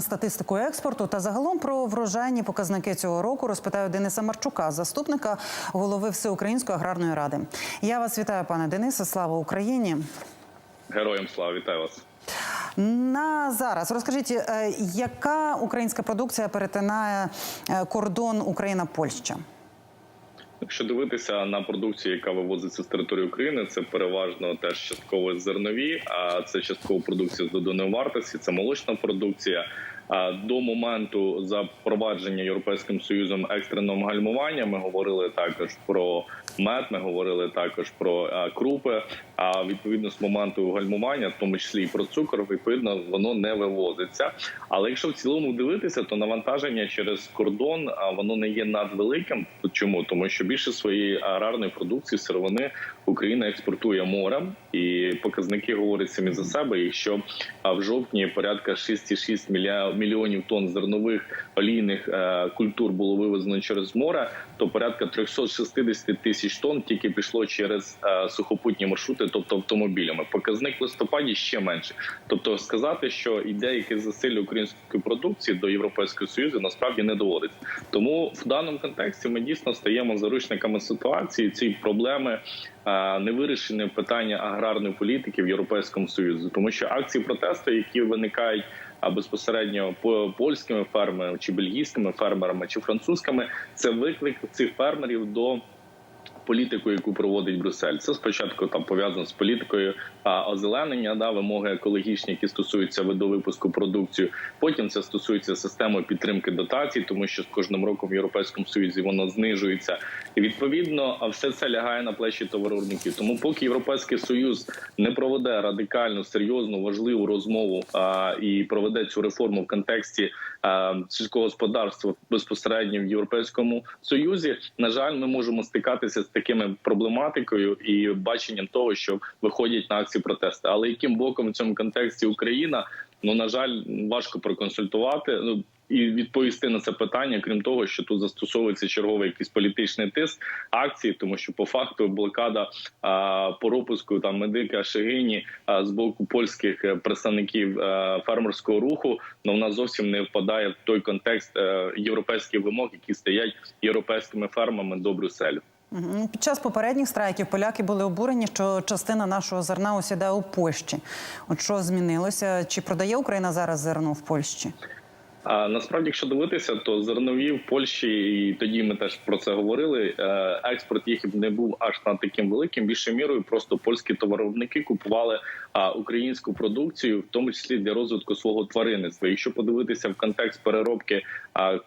Статистику експорту та загалом про врожайні показники цього року розпитаю Дениса Марчука, заступника голови Всеукраїнської аграрної ради. Я вас вітаю, пане Денисе. Слава Україні. Героям слава, вітаю вас. На зараз розкажіть, е, яка українська продукція перетинає е, кордон Україна-Польща? Якщо дивитися на продукцію, яка вивозиться з території України, це переважно теж частково зернові, а це частково продукція з доданої вартості, це молочна продукція. До моменту запровадження європейським союзом екстреного гальмування ми говорили також про мед. Ми говорили також про крупи. А відповідно з моменту гальмування, в тому числі і про цукор, відповідно воно не вивозиться. Але якщо в цілому дивитися, то навантаження через кордон воно не є надвеликим. Чому тому, що більше своєї аграрної продукції сировини Україна експортує морем, і показники говорять самі за себе. Якщо в жовтні порядка 6,6 мілья- мільйонів тонн зернових олійних е, культур було вивезено через море, то порядка 360 тисяч тонн тільки пішло через е, сухопутні маршрути, тобто автомобілями. Показник в листопаді ще менше. Тобто сказати, що йде якесь засилля української продукції до європейського союзу, насправді не доводиться. Тому в даному контексті ми дійсно стаємо заручниками ситуації. Ці проблеми е, невирішення питання аграрної політики в європейському союзі, тому що акції протесту, які виникають. Безпосередньо по польськими фермерами, чи бельгійськими фермерами, чи французькими, це виклик цих фермерів до політику, яку проводить Брюссель. Це спочатку там пов'язано з політикою а, озеленення, да вимоги екологічні, які стосуються видовипуску продукцію. Потім це стосується системи підтримки дотацій, тому що з кожним роком в європейському союзі воно знижується, і відповідно а все це лягає на плечі товаровиробників. Тому, поки європейський союз не проведе радикальну, серйозну, важливу розмову а, і проведе цю реформу в контексті а, сільського господарства безпосередньо в європейському союзі, на жаль, ми можемо стикатися з такими проблематикою і баченням того, що виходять на акції протесту. Але яким боком в цьому контексті Україна? Ну на жаль, важко проконсультувати. Ну і відповісти на це питання, крім того, що тут застосовується черговий якийсь політичний тиск акції, тому що по факту блокада а, по пропуску там медика Шегині а, з боку польських е, представників е, фермерського руху, ну вона зовсім не впадає в той контекст е, європейських вимог, які стоять європейськими фермами до Брюсселю. Мгм. Під час попередніх страйків поляки були обурені, що частина нашого зерна осідає у Польщі. От що змінилося? Чи продає Україна зараз зерно в Польщі? А насправді, якщо дивитися, то зернові в Польщі, і тоді ми теж про це говорили. е, Експорт їх не був аж на таким великим. Більше мірою просто польські товаровники купували українську продукцію, в тому числі для розвитку свого тваринництва. Якщо подивитися в контекст переробки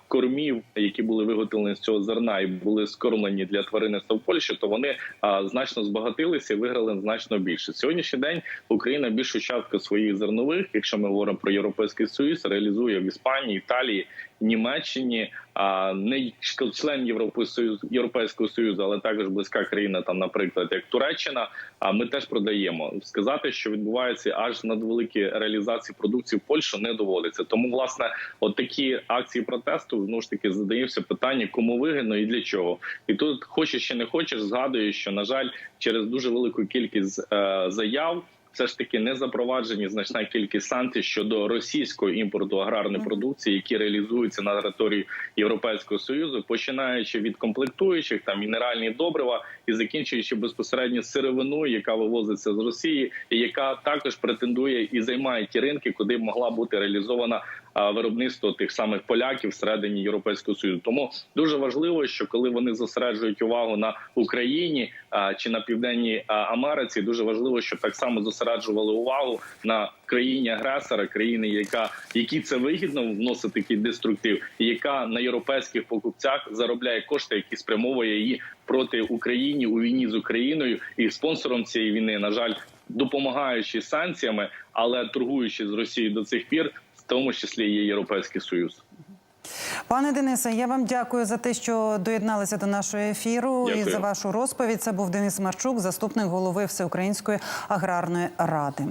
кормів, які були виготовлені з цього зерна і були скормлені для тваринництва в Польщі, то вони значно збагатилися і виграли значно більше. Сьогоднішній день Україна більшу частку своїх зернових, якщо ми говоримо про європейський союз, реалізує в Іспанії, Італії. Німеччині, а не член Союзу Європейського союзу, але також близька країна, там, наприклад, як Туреччина. А ми теж продаємо. Сказати, що відбувається аж надвеликі реалізації продукції в Польщу, не доводиться. Тому, власне, от такі акції протесту знову ж таки задаємося питання, кому вигідно і для чого. І тут хочеш чи не хочеш, згадую, що на жаль, через дуже велику кількість е, заяв все ж таки не запроваджені значна кількість санкцій щодо російського імпорту аграрної продукції, які реалізуються на території Європейського союзу, починаючи від комплектуючих там мінеральні добрива і закінчуючи безпосередньо сировиною, яка вивозиться з Росії, і яка також претендує і займає ті ринки, куди могла бути реалізована виробництво тих самих поляків всередині Європейського союзу. Тому дуже важливо, що коли вони зосереджують увагу на Україні чи на південній Америці, дуже важливо, щоб так само зосереджували увагу на країні агресора, країни, яка які це вигідно вносить такий деструктив, яка на європейських покупцях заробляє кошти, які спрямовує її проти Україні у війні з Україною і спонсором цієї війни, на жаль, допомагаючи санкціями, але торгуючи з Росією до цих пір, в тому числі є Європейський Союз. Пане Денисе, я вам дякую за те, що доєдналися до нашого ефіру Дякую. і за вашу розповідь. Це був Денис Марчук, заступник голови Всеукраїнської аграрної ради.